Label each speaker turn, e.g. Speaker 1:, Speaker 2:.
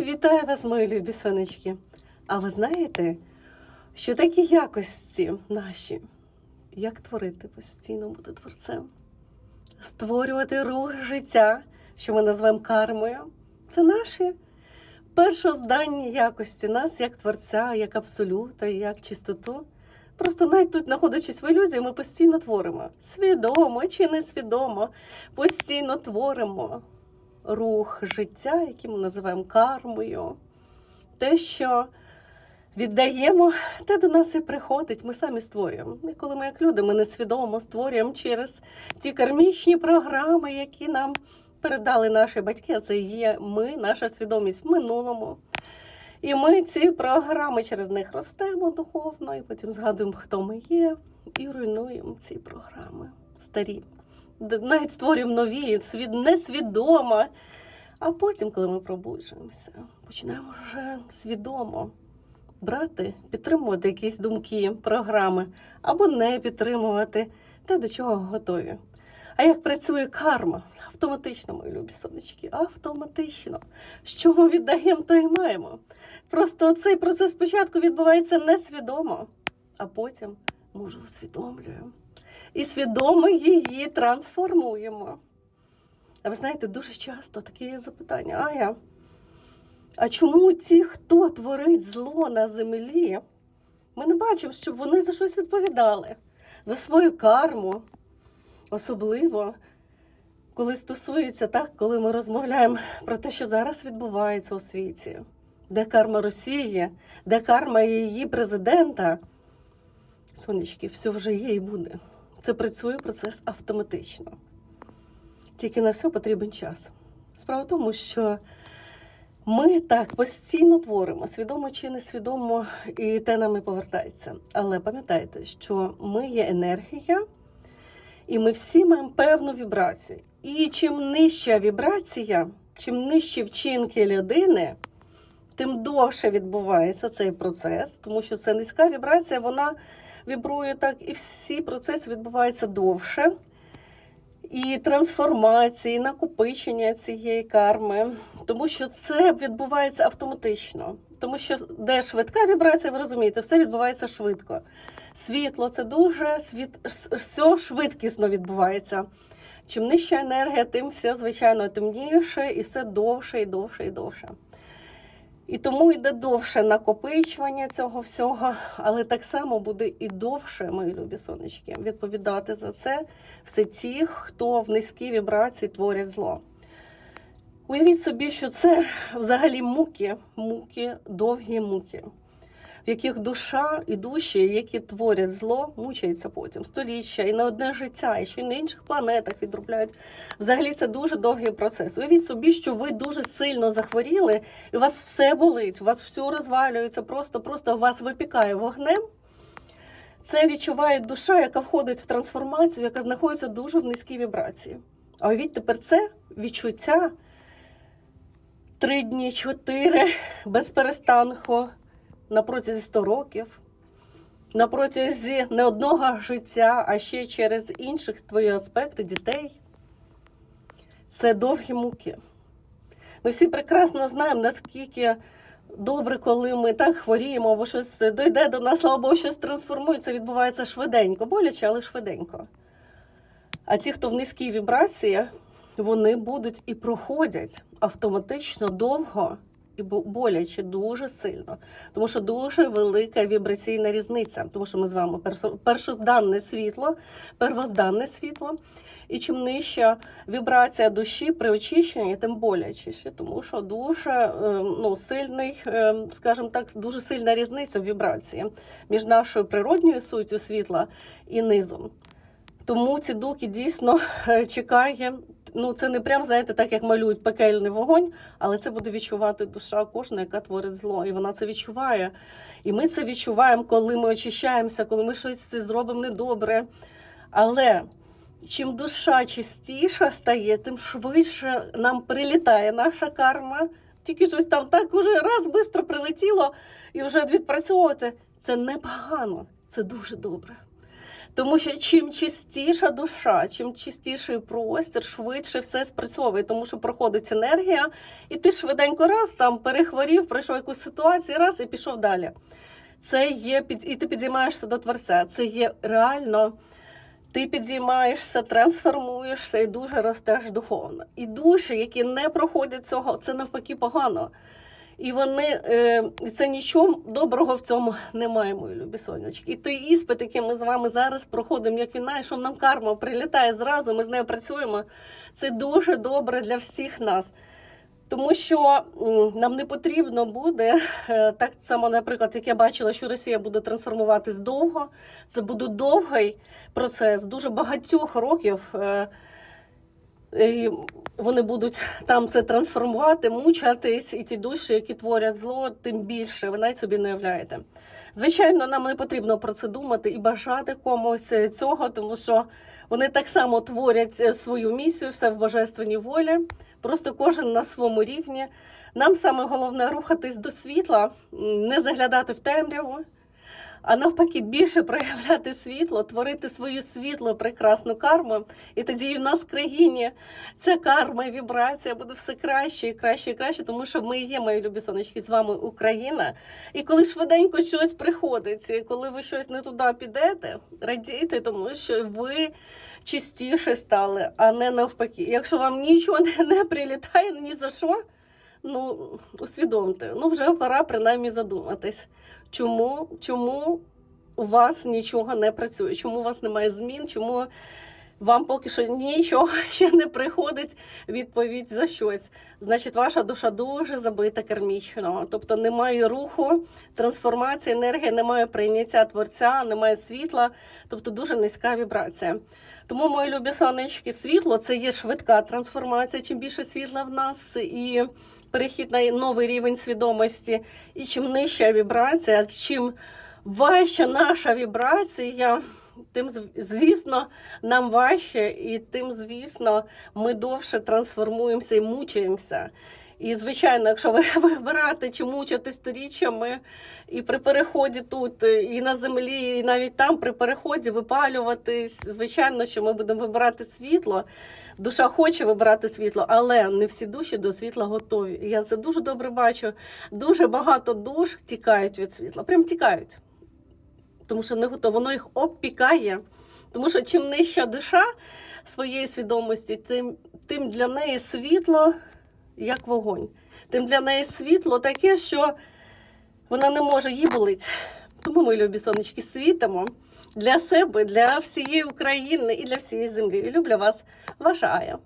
Speaker 1: Вітаю вас, мої любі сонечки. А ви знаєте, що такі якості наші, як творити постійно бути творцем, створювати рух життя, що ми називаємо кармою, це наші першозданні якості нас як творця, як абсолюта, як чистоту. Просто навіть тут, знаходячись в ілюзії, ми постійно творимо. Свідомо чи несвідомо, постійно творимо рух життя, який ми називаємо кармою. Те, що віддаємо, те до нас і приходить. Ми самі створюємо. І коли ми, як люди, ми несвідомо створюємо через ті кармічні програми, які нам передали наші батьки, а це є ми, наша свідомість в минулому. І ми ці програми через них ростемо духовно, і потім згадуємо, хто ми є, і руйнуємо ці програми старі. Навіть створюємо нові, свід... несвідомо. А потім, коли ми пробуджуємося, починаємо вже свідомо брати, підтримувати якісь думки, програми, або не підтримувати те, до чого готові. А як працює карма? Автоматично, мої любі сонечки, автоматично. Що ми віддаємо, то і маємо. Просто цей процес спочатку відбувається несвідомо, а потім ми вже усвідомлюємо. І свідомо її трансформуємо. А ви знаєте, дуже часто такі запитання: Ая, а чому ті, хто творить зло на землі, ми не бачимо, щоб вони за щось відповідали, за свою карму, особливо коли стосується так, коли ми розмовляємо про те, що зараз відбувається у світі, де карма Росії, де карма її президента. Сонечки, все вже є і буде. Це працює процес автоматично. Тільки на все потрібен час. Справа в тому, що ми так постійно творимо, свідомо чи несвідомо, і те нам і повертається. Але пам'ятайте, що ми є енергія, і ми всі маємо певну вібрацію. І чим нижча вібрація, чим нижчі вчинки людини, тим довше відбувається цей процес, тому що це низька вібрація, вона вібрує так, і всі процеси відбуваються довше. І трансформації, і накопичення цієї карми, тому що це відбувається автоматично. Тому що де швидка вібрація, ви розумієте, все відбувається швидко. Світло це дуже світ... все швидкісно відбувається. Чим нижча енергія, тим все, звичайно, темніше і все довше і довше і довше. І тому йде довше накопичування цього всього, але так само буде і довше, мої любі сонечки, відповідати за це все ті, хто в низькій вібрації творять зло. Уявіть собі, що це взагалі муки, муки, довгі муки, в яких душа і душі, які творять зло, мучаються потім століття і на одне життя, і ще й на інших планетах відробляють. Взагалі це дуже довгий процес. Уявіть собі, що ви дуже сильно захворіли, і у вас все болить, у вас все розвалюється, просто, просто вас випікає вогнем. Це відчуває душа, яка входить в трансформацію, яка знаходиться дуже в низькій вібрації. А уявіть тепер це відчуття три дні, чотири без перестанку на протязі 100 років, на протязі не одного життя, а ще через інших твої аспекти дітей. Це довгі муки. Ми всі прекрасно знаємо, наскільки добре, коли ми так хворіємо, або щось дойде до нас, слава Богу, щось трансформується, відбувається швиденько, боляче, але швиденько. А ті, хто в низькій вібрації, вони будуть і проходять автоматично довго і боляче дуже сильно, тому що дуже велика вібраційна різниця, тому що ми з вами першозданне світло, первозданне світло. І чим нижча вібрація душі при очищенні, тим болячіше, тому що дуже е, ну, сильний, е, скажімо так, дуже сильна різниця в вібрації між нашою природньою суттю світла і низом. Тому ці дуки дійсно е, чекає. Ну, це не прям, знаєте, так як малюють пекельний вогонь, але це буде відчувати душа кожна, яка творить зло. І вона це відчуває. І ми це відчуваємо, коли ми очищаємося, коли ми щось зробимо недобре. Але чим душа чистіша стає, тим швидше нам прилітає наша карма. Тільки щось там так уже раз швидко прилетіло і вже відпрацьовувати. Це непогано, це дуже добре. Тому що чим чистіша душа, чим чистіший простір, швидше все спрацьовує, тому що проходить енергія, і ти швиденько раз там перехворів, пройшов якусь ситуацію, раз і пішов далі. Це є під і ти підіймаєшся до творця. Це є реально. Ти підіймаєшся, трансформуєшся і дуже ростеш духовно. І душі, які не проходять цього, це навпаки погано. І вони е, це нічого доброго в цьому немає, мої любі сонячки. І той іспит, який ми з вами зараз проходимо, як війна, і що нам карма прилітає зразу, ми з нею працюємо. Це дуже добре для всіх нас. Тому що нам не потрібно буде е, так само, наприклад, як я бачила, що Росія буде трансформуватись довго. Це буде довгий процес, дуже багатьох років. Е, і вони будуть там це трансформувати, мучатись, і ті душі, які творять зло, тим більше ви навіть собі не уявляєте. Звичайно, нам не потрібно про це думати і бажати комусь е, цього, тому що вони так само творять е, свою місію, все в божественній волі, просто кожен на своєму рівні. Нам саме головне рухатись до світла, не заглядати в темряву, а навпаки, більше проявляти світло, творити свою світло, прекрасну карму. І тоді і в нас в країні ця карма і вібрація буде все краще і краще і краще, тому що ми є, мої любі сонечки, з вами Україна. І коли швиденько щось приходить, і коли ви щось не туди підете, радійте, тому що ви чистіше стали, а не навпаки. Якщо вам нічого не, не прилітає ні за що. Ну, усвідомте, ну вже пора принаймні задуматись, чому, чому у вас нічого не працює, чому у вас немає змін, чому вам поки що нічого ще не приходить відповідь за щось. Значить, ваша душа дуже забита кермічно, тобто немає руху, трансформації, енергії, немає прийняття творця, немає світла, тобто дуже низька вібрація. Тому, мої любі сонечки, світло це є швидка трансформація. Чим більше світла в нас і перехід на новий рівень свідомості, і чим нижча вібрація, чим важча наша вібрація, тим, звісно, нам важче, і тим, звісно, ми довше трансформуємося і мучаємося. І, звичайно, якщо ви вибирати чи мучити сторіччями, і при переході тут, і на землі, і навіть там при переході випалюватись, звичайно, що ми будемо вибирати світло. Душа хоче вибирати світло, але не всі душі до світла готові. Я це дуже добре бачу. Дуже багато душ тікають від світла. Прям тікають. Тому що не готово, воно їх обпікає. Тому що чим нижча душа своєї свідомості, тим, тим для неї світло як вогонь. Тим для неї світло таке, що вона не може її болить. Тому ми, любі сонечки, світимо для себе, для всієї України і для всієї землі. І люблю вас, ваша Ая.